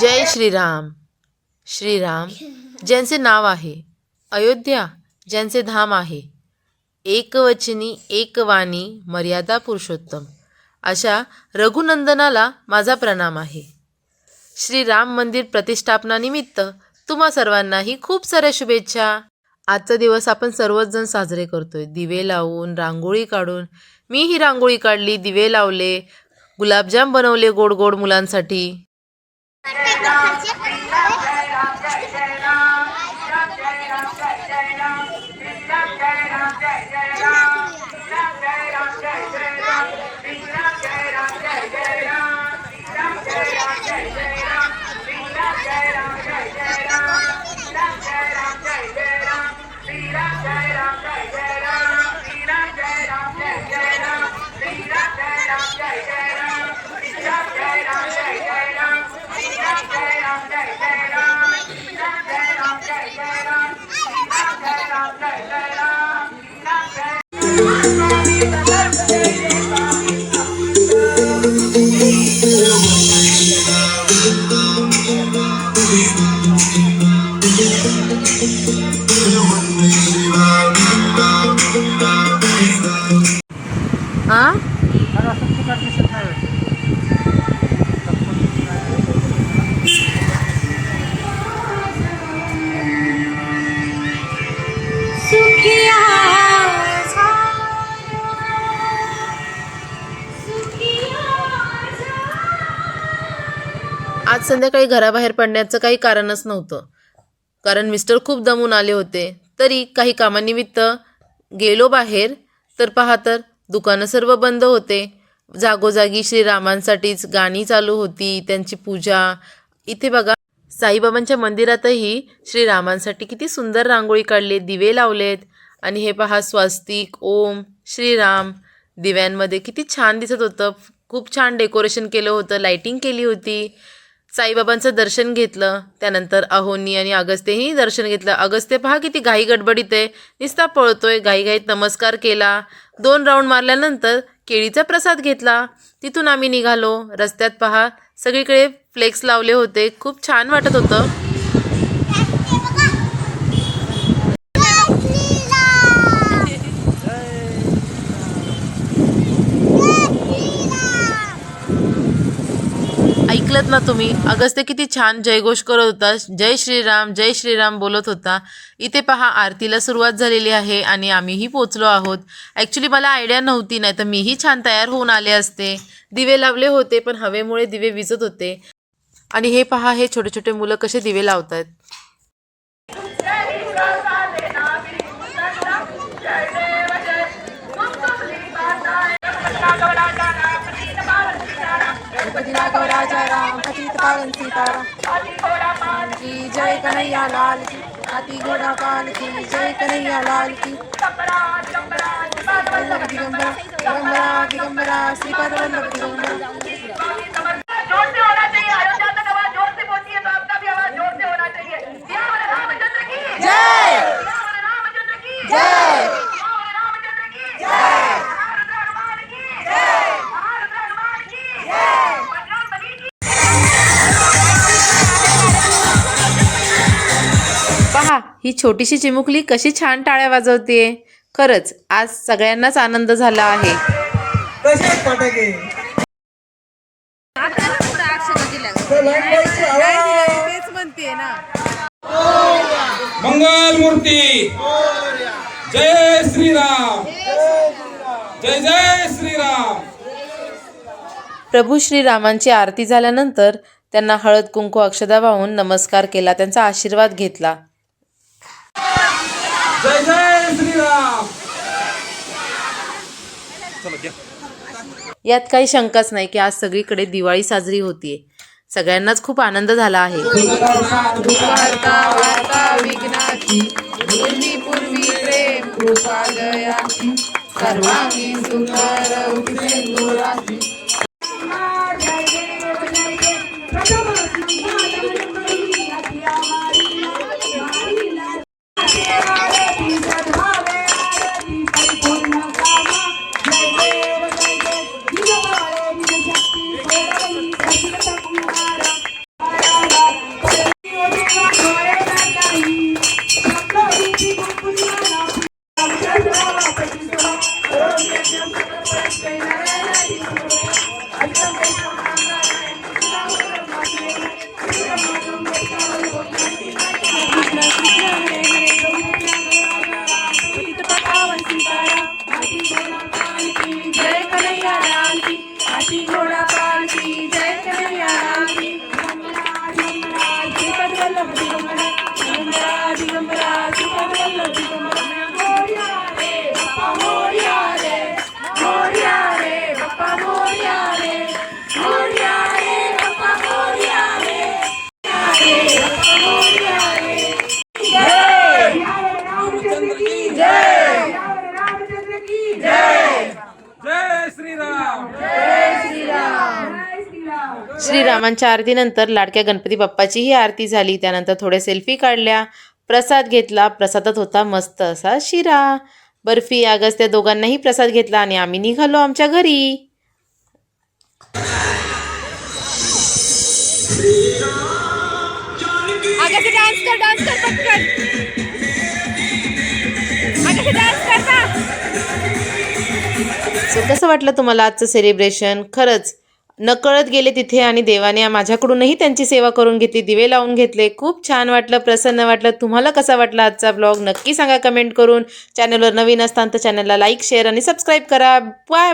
जय श्रीराम. श्रीराम ज्यांचे नाव आहे अयोध्या ज्यांचे धाम आहे एकवचनी एकवाणी मर्यादा पुरुषोत्तम अशा रघुनंदनाला माझा प्रणाम आहे. श्रीराम मंदिर प्रतिष्ठापनानिमित्त तुम्हा सर्वांनाही खूप साऱ्या शुभेच्छा. आजचा दिवस आपण सर्वच जण साजरे करतोय. दिवे लावून रांगोळी काढून मी ही रांगोळी काढली दिवे लावले गुलाबजाम बनवले गोड गोड मुलांसाठी. జయ జయ జయ జయ आज संध्याकाळी घराबाहेर पडण्याचं काही कारणच नव्हतं. कारण मिस्टर खूप दमून आले होते. तरी काही कामानिमित्त गेलो बाहेर. तर पहा तर दुकानं सर्व बंद होते. जागोजागी श्रीरामांसाठीच गाणी चालू होती त्यांची पूजा. इथे बघा साईबाबांच्या मंदिरातही श्रीरामांसाठी किती सुंदर रांगोळी काढली दिवे लावलेत. आणि हे पहा स्वस्तिक ओम श्रीराम. दिव्यांमध्ये किती छान दिसत होतं. खूप छान डेकोरेशन केलं होतं लाईटिंग केली होती. साईबाबांचं दर्शन घेतलं त्यानंतर अहोनी आणि अगस्त्यही दर्शन घेतलं. अगस्त्य पहा किती घाई गडबडीत आहे. निस्ता पळतोय घाईघाईत नमस्कार केला. दोन राऊंड मारल्यानंतर केळीचा प्रसाद घेतला. तिथून आम्ही निघालो. रस्त्यात पहा सगळीकडे फ्लेक्स लावले होते. खूप छान वाटत होतं. ऐकलत ना तुम्ही? अगस्त्य किती छान जयघोष करत होता. जय श्रीराम जय श्रीराम बोलत होता. इथे पहा आरतीला सुरुवात झालेली आहे आणि आम्हीही पोचलो आहोत. ॲक्च्युली मला आयडिया नव्हती नाही तर मीही छान तयार होऊन आले असते. दिवे लावले होते पण हवेमुळे दिवे विजत होते. आणि हे पहा हे छोटे छोटे मुलं कसे दिवे लावतात पावन सीताराम की जय कन्हैया लाल की हाथी घोड़ा काल की जय कन्हैया लाल की। दिगंबरा दिगंबरा दिगंबरा श्रीपाद वल्लभ दिगंबरा ही छोटीशी चिमुकली कशी छान टाळ्या वाजवतेय खरंच आज सगळ्यांनाच आनंद झाला आहे. कसे फटाके. तो लाइट बॉयची आवाज. तेच म्हणते ना मंगल मूर्ती जय श्रीराम. जय जय श्रीराम. प्रभू श्रीरामांची आरती झाल्यानंतर त्यांना हळद कुंकू अक्षदा वाहून नमस्कार केला त्यांचा आशीर्वाद घेतला. जय जय श्रीराम. यात काही शंकाच नाही की आज सगळीकडे दिवाळी साजरी होतीये. सगळ्यांनाच खूप आनंद झाला आहे. वार्ता वार्ता विघ्नाची पूर्वी पूर्वी प्रेम जय कन्हैया लाल की श्रीरामांच्या आरतीनंतर लाडक्या गणपती बाप्पाचीही आरती झाली. त्यानंतर थोडे सेल्फी काढल्या. प्रसाद घेतला. प्रसादात होता मस्त असा शिरा. बर्फी आगस त्या दोघांनाही प्रसाद घेतला आणि आम्ही निघालो आमच्या घरी. आगे डान्स कर डान्स कर पटकन. आगे डान्स कर ना सो कसं वाटलं तुम्हाला आजचं सेलिब्रेशन खरंच नकळत गेले तिथे आणि देवाने माझ्याकडूनही त्यांची सेवा करून घेतली दिवे लावून घेतले. खूप छान वाटलं प्रसन्न वाटलं. तुम्हाला कसा वाटला आजचा ब्लॉग नक्की सांगा कमेंट करून. चॅनलवर नवीन असताना तर चॅनलला लाईक शेअर आणि सबस्क्राईब करा. बाय